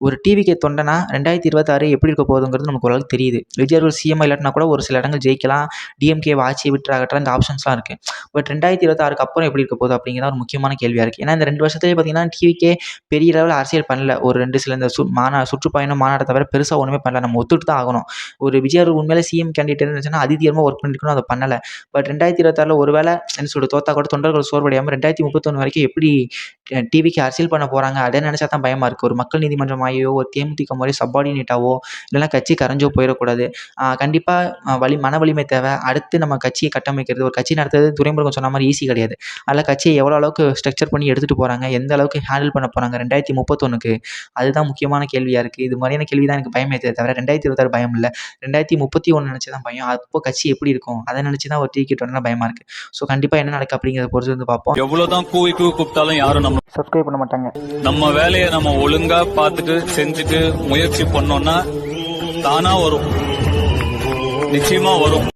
ஒரு டிவிகே தொண்டனா ரெண்டாயிரத்தி இருபத்தாறு எப்படி இருக்க போகுதுங்கிறது நமக்கு ஓரளவுக்கு தெரியுது. விஜய் அவர்கள் சிஎம் இல்லாட்டினா கூட ஒரு சில இடங்கள் ஜெயிக்கலாம். டிஎம்கே ஆட்சியை விட்டு அகற்ற இந்த ஆப்ஷன்ஸ்லாம் இருக்குது பட் ரெண்டாயிரத்தி இருபத்தாறுக்கு அப்புறம் எப்படி இருக்க போகுது அப்படிங்கிறத ஒரு முக்கியமான கேள்வியாக இருக்குது ஏன்னா இந்த ரெண்டு வருஷத்துலேயே பார்த்தீங்கன்னா டிவிக்கே பெரிய லெவலில் அரசியல் பண்ணல. ஒரு ரெண்டு சில இந்த சு மாநா சுற்றுப்பயணம் மாநாட்டை தவிர பெருசாக ஒன்றுமே பண்ணல. நம்ம ஒத்துட்டு தான் ஆகணும். ஒரு விஜய் அவர்கள் உண்மையிலே சிஎம் கேண்டிடேட் இருந்துச்சுன்னா அதிதீரமாக ஒர்க் பண்ணிருக்கணும் அதை பண்ணலை. பட் ரெண்டாயிரத்தி இருபத்தாறில் ஒரு வேளை என்ன சொல்லிட்டு தோத்தா கூட தொண்டர்கள் சோர்வடையாமல் ரெண்டாயிரத்தி முப்பத்தொன்று வரைக்கும் எப்படி டிவிக்கு அரசியல் பண்ண போகிறாங்க அதை நினச்சா தான் பயமாக இருக்குது ஒரு மக்கள் நீதிமன்றம் ஆகியோ ஒரு தேமுதிக மாதிரி சப்பார்டினேட்டாவோ இல்லைனா கட்சி கரைஞ்சோ போயிடக்கூடாது. கண்டிப்பாக வலி மன வலிமை தேவை. அடுத்து நம்ம கட்சியை கட்டமைக்கிறது. ஒரு கட்சி நடத்துறது துறைமுகம் சொன்ன மாதிரி ஈஸி கிடையாது. அதில் கட்சியை எவ்வளோ அளவுக்கு ஸ்ட்ரக்சர் பண்ணி எடுத்துகிட்டு போகிறாங்க எந்த அளவுக்கு ஹேண்டில் பண்ண போகிறாங்க ரெண்டாயிரத்தி முப்பத்தொன்றுக்கு அதுதான் முக்கியமான கேள்வியாக இருக்குது இது மாதிரியான கேள்வி தான் எனக்கு பயமே தவிர ரெண்டாயிரத்தி இருபத்தாறு பயம் இல்லை. ரெண்டாயிரத்தி முப்பத்தி ஒன்று நினச்சி தான் பயம். அப்போ கட்சி எப்படி இருக்கும்? அதை நினச்சி தான் ஒரு டிக்கெட் ஒன்று பயமாக இருக்குது ஸோ கண்டிப்பாக என்ன நடக்கு அப்படிங்கிறத பொறுத்து வந்து பார்ப்போம். எவ்வளவுதான் கூவி கூவி கூப்பிட்டாலும் யாரும் நம்ம சப்ஸ்கிரைப் பண்ண மாட்டாங்க. நம்ம வேலையை நம்ம ஒழுங்கா பார்த்துட்டு செஞ்சுட்டு முயற்சி பண்ணோம்னா தானா வரும். நிச்சயமா வரும்.